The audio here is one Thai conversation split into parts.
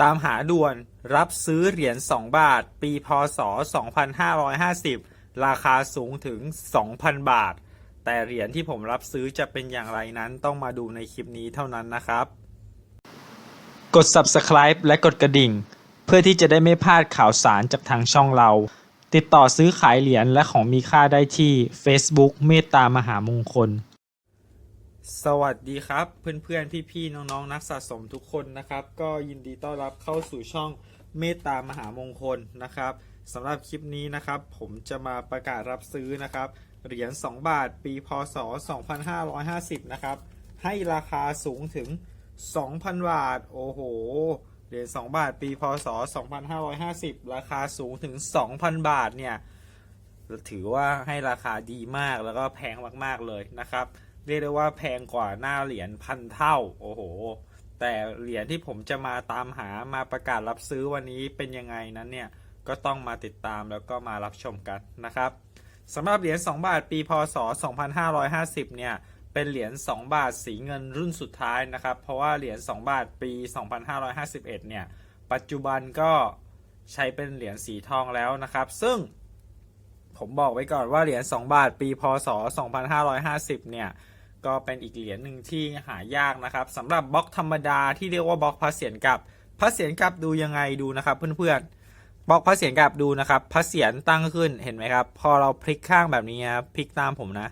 ตามหาด่วนรับซื้อเหรียญ 2 บาท ปีพศ 2550 ราคาสูงถึง 2,000 บาท แต่เหรียญที่ผมรับซื้อจะเป็นอย่างไรนั้นต้องมาดูในคลิปนี้เท่านั้นนะครับ กด subscribe และกดกระดิ่ง เพื่อที่จะได้ไม่พลาดข่าวสารจากทางช่องเรา ติดต่อซื้อขายเหรียญและของมีค่าได้ที่ Facebook เมตตามหามงคล สวัสดีครับเพื่อนๆ พี่ๆ น้องๆ นักสะสมทุกคนนะครับ ก็ยินดีต้อนรับเข้าสู่ช่องเมตตามหามงคลนะครับสำหรับคลิปนี้นะครับ ผมจะมาประกาศรับซื้อนะครับ เหรียญ 2 บาทปีพศ 2550 นะครับ ให้ราคาสูงถึง 2,000 บาท โอ้โห เหรียญ 2 บาทปีพศ 2550 ราคาสูงถึง 2,000 บาทเนี่ย ถือว่าให้ราคาดีมากแล้วก็แพงมากๆเลยนะครับ เรียกได้ว่าแพงกว่าหน้าเหรียญพันเท่า โอ้โห แต่เหรียญที่ผมจะมาตามหามาประกาศรับซื้อวันนี้เป็นยังไงนั้นเนี่ย ก็ต้องมาติดตามแล้วก็มารับชมกันนะครับสำหรับเหรียญ2บาทปีพศ 2550 เนี่ย เป็นเหรียญ2บาทสีเงินรุ่นสุดท้ายนะครับ เพราะว่าเหรียญ2บาทปี 2551 เนี่ย ปัจจุบันก็ใช้เป็นเหรียญสีทองแล้วนะครับ ซึ่งผมบอกไว้ก่อนว่าเหรียญ2บาทปีพศ 2550 เนี่ย ก็เป็นอีกเหรียญหนึ่งที่หายากนะครับสำหรับบล็อกธรรมดาที่เรียกว่าบล็อกพระเศียรกับพระเศียรกับดูยังไงดูนะครับเพื่อนๆบล็อกพระเศียรกับดูนะครับพระเศียรตั้งขึ้นเห็นไหมครับ พอเราพลิกข้างแบบนี้ครับพลิกตามผมนะ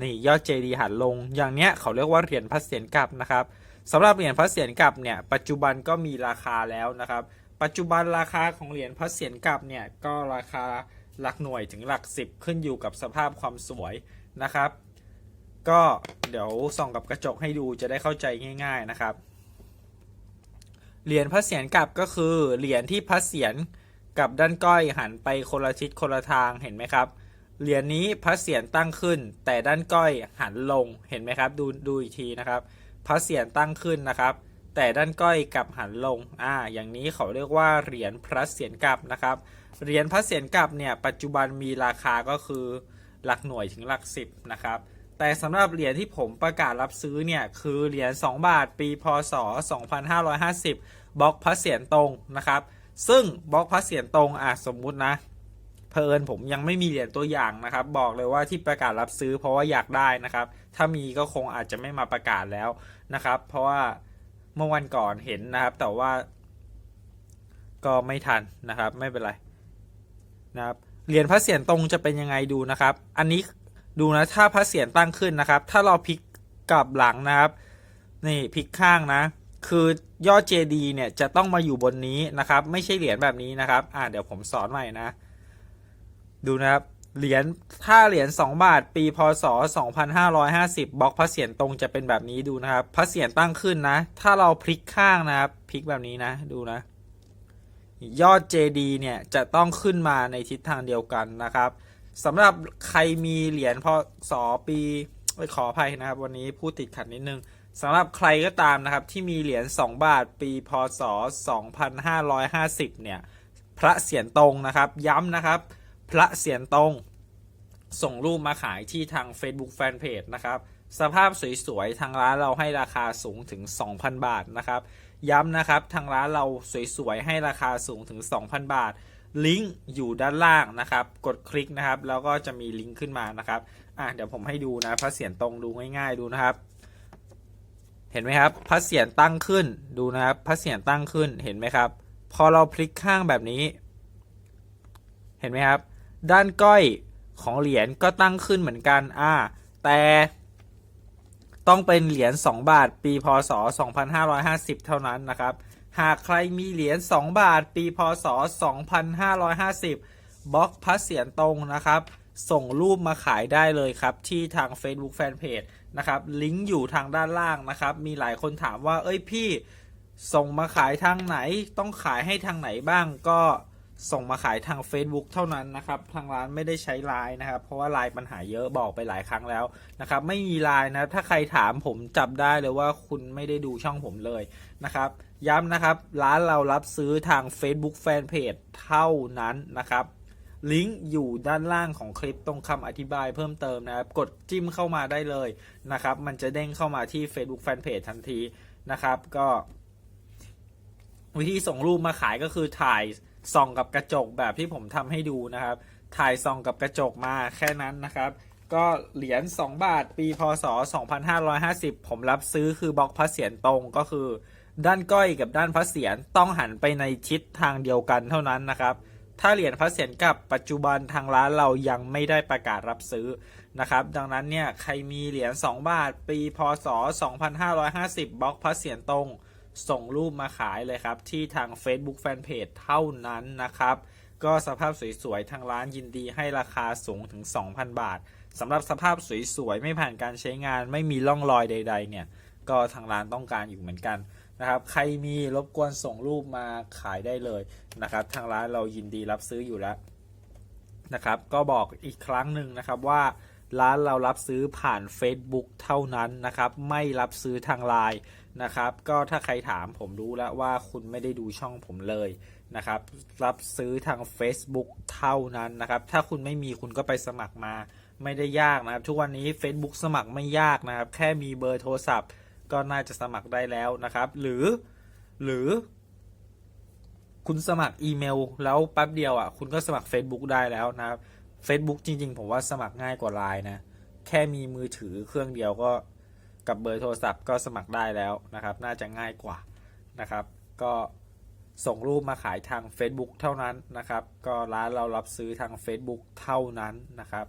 นี่ยอดเจดีย์หันลง อย่างเนี้ยเขาเรียกว่าเหรียญพระเศียรกับนะครับสำหรับเหรียญพระเศียรกับเนี่ยปัจจุบันก็มีราคาแล้วนะครับ ปัจจุบันราคาของเหรียญพระเศียรกับเนี่ยก็ราคาหลักหน่วยถึงหลักสิบขึ้นอยู่กับสภาพความสวยนะครับ ก็เดี๋ยวส่องกับกระจกให้ดูจะได้เข้าใจง่าย ๆนะครับ เหรียญพระเศียรกลับก็คือเหรียญที่พระเศียรกับด้านก้อยหันไปคนละทิศคนละทางเห็นไหมครับ เหรียญนี้พระเศียรตั้งขึ้น แต่ด้านก้อยหันลงเห็นไหมครับ ดูดูอีกทีนะครับ พระเศียรตั้งขึ้นนะครับ แต่ด้านก้อยกลับหันลง อ่า อย่างนี้เขาเรียกว่าเหรียญพระเศียรกลับนะครับ เหรียญพระเศียรกลับเนี่ยปัจจุบันมีราคาก็คือหลักหน่วยถึงหลักสิบนะครับ แต่สำหรับเหรียญที่ผมประกาศรับซื้อเนี่ย คือเหรียญ2บาทปีพศ 2550 บล็อกพระเศียรตรงนะครับ ซึ่งบล็อกพระเศียรตรงอะสมมุตินะเพอิญผมยังไม่มีเหรียญตัวอย่างนะครับ บอกเลยว่าที่ประกาศรับซื้อเพราะว่าอยากได้นะครับ ถ้ามีก็คงอาจจะไม่มาประกาศแล้วนะครับ เพราะว่าเมื่อวันก่อนเห็นนะครับ แต่ว่า ก็ไม่ทันนะครับ ไม่เป็นไรนะครับเหรียญพระเศียรตรงจะเป็นยังไงดูนะครับ อันนี้ ดูนะถ้าพระเศียรตั้งขึ้นนะครับ ถ้าเราพลิกกลับหลังนะครับ นี่พลิกข้างนะ คือยอดเจดีเนี่ยจะต้องมาอยู่บนนี้นะครับ ไม่ใช่เหรียญแบบนี้นะครับ อ่าเดี๋ยวผมสอนใหม่นะ ดูนะครับเหรียญถ้าเหรียญ2บาท ปีพศ 2550บล็อกพระเศียรตรงจะเป็นแบบนี้ดูนะครับพระเศียรตั้งขึ้นนะ ถ้าเราพลิกข้างนะครับพลิกแบบนี้นะ ดูนะ ยอดเจดีเนี่ยจะต้องขึ้นมาในทิศทางเดียวกันนะครับ สำหรับใครมีเหรียญพศปีเอ้ยขออภัยนะครับ วันนี้พูดติดขัดนิดนึงสำหรับใครก็ตามนะครับ ที่มีเหรียญ2 บาทปีพศ 2550 เนี่ย พระเศียรตรงนะครับ ย้ำนะครับ พระเศียรตรง ส่งรูปมาขายที่ทาง Facebook Fanpage นะครับ สภาพสวยๆ ทางร้านเราให้ราคาสูงถึง 2,000 บาทนะครับ ย้ำนะครับ ทางร้านเราสวยๆ ให้ราคาสูงถึง 2,000 บาท ลิงก์อยู่ด้านล่างนะครับ กดคลิกนะครับ แล้วก็จะมีลิงก์ขึ้นมานะครับอะเดี๋ยวผมให้ดูนะพระเศียรตรงดูง่ายๆดูนะครับ เห็นไหมครับพระเศียรตั้งขึ้นดูนะครับพระเศียรตั้งขึ้นเห็นไหมครับ พอเราพลิกข้างแบบนี้ เห็นไหมครับ ด้านก้อยของเหรียญก็ตั้งขึ้นเหมือนกันอ่าแต่ต้องเป็นเหรียญ2บาท ปีพศ 2550 เท่านั้นนะครับ หากใครมีเหรียญ 2 บาท ปีพศ 2550บล็อกพระเสียนตรงนะครับ ส่งรูปมาขายได้เลยครับที่ทาง Facebook Fanpage นะครับ ลิงก์อยู่ทางด้านล่างนะครับ มีหลายคนถามว่า เอ้ยพี่ ส่งมาขายทางไหน ต้องขายให้ทางไหนบ้างก็ ส่งมาขายทาง Facebook เท่านั้นนะครับ ทางร้านไม่ได้ใช้ไลน์นะครับ เพราะว่าไลน์ปัญหาเยอะบอกไปหลายครั้งแล้วนะครับ ไม่มีไลน์นะถ้าใครถามผมจับได้เลยว่าคุณไม่ได้ดูช่องผมเลยนะครับ ย้ำนะครับ ร้านเรารับซื้อทาง Facebook Fanpage เท่านั้นนะครับลิงก์อยู่ด้านล่างของคลิปตรงคำอธิบายเพิ่มเติมนะครับ กดจิ้มเข้ามาได้เลยนะครับ มันจะเด้งเข้ามาที่ Facebook Fanpage ทันทีนะครับ ก็ วิธีส่งรูปมาขายก็คือถ่าย ส่องกับกระจกแบบที่ผมทำให้ดูนะครับ ถ่ายส่องกับกระจกมาแค่นั้นนะครับ ก็เหรียญ2บาทปีพศ 2550 ผมรับซื้อคือบล็อกพระเศียรตรงก็คือ ด้านก้อยกับด้านพระเศียรต้องหันไปในทิศทางเดียวกันเท่านั้นนะครับถ้าเหรียญพระเศียรกับปัจจุบันทางร้านเรายังไม่ได้ประกาศรับซื้อนะครับ ดังนั้นเนี่ยใครมีเหรียญ2บาท ปีพศ 2550บล็อกพระเศียรตรง ส่งรูปมาขายเลยครับ ที่ทาง Facebook Fanpage เท่านั้นนะครับ ก็สภาพสวยๆ ทางร้านยินดีให้ราคาสูงถึง 2,000 บาทสำหรับสภาพสวยๆ ไม่ผ่านการใช้งานไม่มีร่องรอยใด ๆ เนี่ย ก็ทางร้านต้องการอยู่เหมือนกันนะครับ ใครมีรบกวนส่งรูปมาขายได้เลยนะครับ ทางร้านเรายินดีรับซื้ออยู่แล้วนะครับ ก็บอกอีกครั้งหนึ่งนะครับว่าร้านเรารับซื้อผ่าน Facebook เท่านั้นนะครับ ไม่รับซื้อทางไลน์ นะครับ ก็ถ้าใครถามผมรู้แล้วว่าคุณไม่ได้ดูช่องผมเลยนะครับ รับซื้อทาง Facebook เท่านั้นนะครับ ถ้าคุณไม่มีคุณก็ไปสมัครมาไม่ได้ยากนะครับ ทุกวันนี้ Facebook สมัครไม่ยากนะครับ แค่มีเบอร์โทรศัพท์ ก็น่าจะสมัครได้แล้วนะครับ หรือหรือ คุณสมัครอีเมล แล้วแป๊บเดียวอะคุณก็สมัคร Facebook ได้แล้วนะครับ Facebook จริง ๆ ผมว่าสมัครง่ายกว่า Line นะ แค่มีมือถือเครื่องเดียวก็ กับเบอร์โทรศัพท์ก็สมัครได้แล้วนะครับ น่าจะง่ายกว่านะครับ ก็ส่งรูปมาขายทาง Facebook เท่านั้นนะครับ ก็ร้านเรารับซื้อทาง Facebook เท่านั้นนะครับ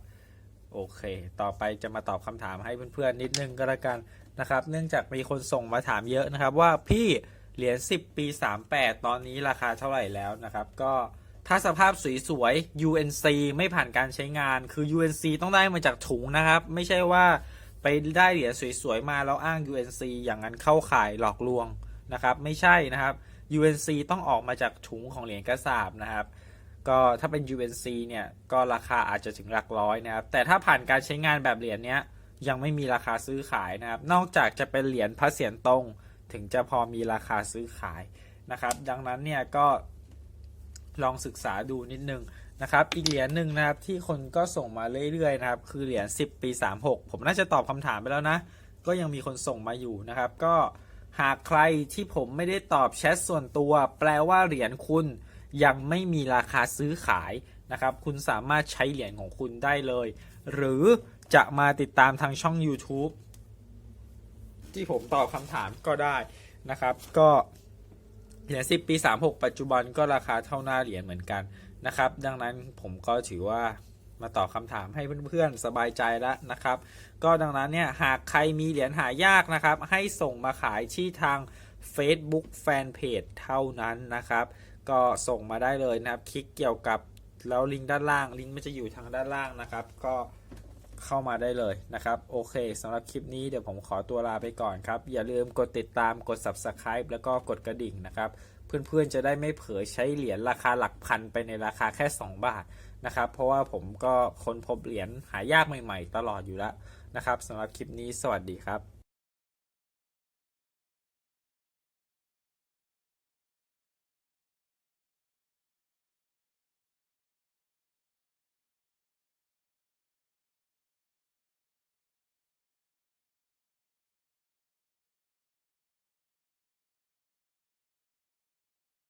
โอเค ต่อไปจะมาตอบคำถามให้เพื่อนๆ นิดนึงก็แล้วกันนะครับ เนื่องจากมีคนส่งมาถามเยอะนะครับ ว่าพี่เหรียญ10 ปี 38 ตอนนี้ราคาเท่าไหร่แล้วนะครับ ก็ถ้าสภาพสวยๆ UNC ไม่ผ่านการใช้งาน คือ UNC ต้องได้มาจากถุงนะครับ ไม่ใช่ว่า ไปได้เหรียญสวยๆมาแล้วอ้าง UNC อย่างนั้นเข้าข่ายหลอกลวงนะครับไม่ใช่นะครับ UNC ต้องออกมาจากถุงของเหรียญกระสาบนะครับก็ถ้าเป็น UNC เนี่ยก็ราคาอาจจะถึงหลักร้อยนะครับแต่ถ้าผ่านการใช้งานแบบเหรียญเนี้ยยังไม่มีราคาซื้อขายนะครับ นอกจากจะเป็นเหรียญพระเศียรตรง ถึงจะพอมีราคาซื้อขายนะครับ ดังนั้นเนี่ยก็ลองศึกษาดูนิดนึง นะครับ อีกเหรียญหนึ่งนะครับที่คนก็ส่งมาเรื่อยๆนะครับ คือเหรียญ10 ปี 36 ผมน่าจะตอบคำถามไปแล้วนะ ก็ยังมีคนส่งมาอยู่นะครับ ก็หากใครที่ผมไม่ได้ตอบแชทส่วนตัว แปลว่าเหรียญคุณยังไม่มีราคาซื้อขายนะครับ คุณสามารถใช้เหรียญของคุณได้เลย หรือจะมาติดตามทางช่อง YouTube ที่ผมตอบคำถามก็ได้นะครับ ก็เหรียญ10 ปี 36 ปัจจุบันก็ราคาเท่าหน้าเหรียญเหมือนกัน นะครับ ดังนั้นผมก็ถือว่ามาตอบคำถามให้เพื่อนๆ สบายใจแล้วนะครับ ก็ดังนั้นเนี่ยหากใครมีเหรียญหายากนะครับ ให้ส่งมาขายที่ทาง Facebook Fanpage เท่านั้นนะครับ ก็ส่งมาได้เลยนะครับ คลิกเกี่ยวกับแล้วลิงก์ด้านล่าง ลิงก์มันจะอยู่ทางด้านล่างนะครับ ก็ เข้ามาได้เลยนะครับ โอเคสำหรับคลิปนี้เดี๋ยวผมขอตัวลาไปก่อนครับ อย่าลืมกดติดตามกด Subscribe แล้วก็กดกระดิ่งนะครับ เพื่อนๆจะได้ไม่เผลอใช้เหรียญราคาหลักพันไปในราคาแค่ 2 บาทนะครับ เพราะว่าผมก็ค้นพบเหรียญหายากใหม่ๆ ตลอดอยู่แล้วนะครับสำหรับคลิปนี้สวัสดีครับ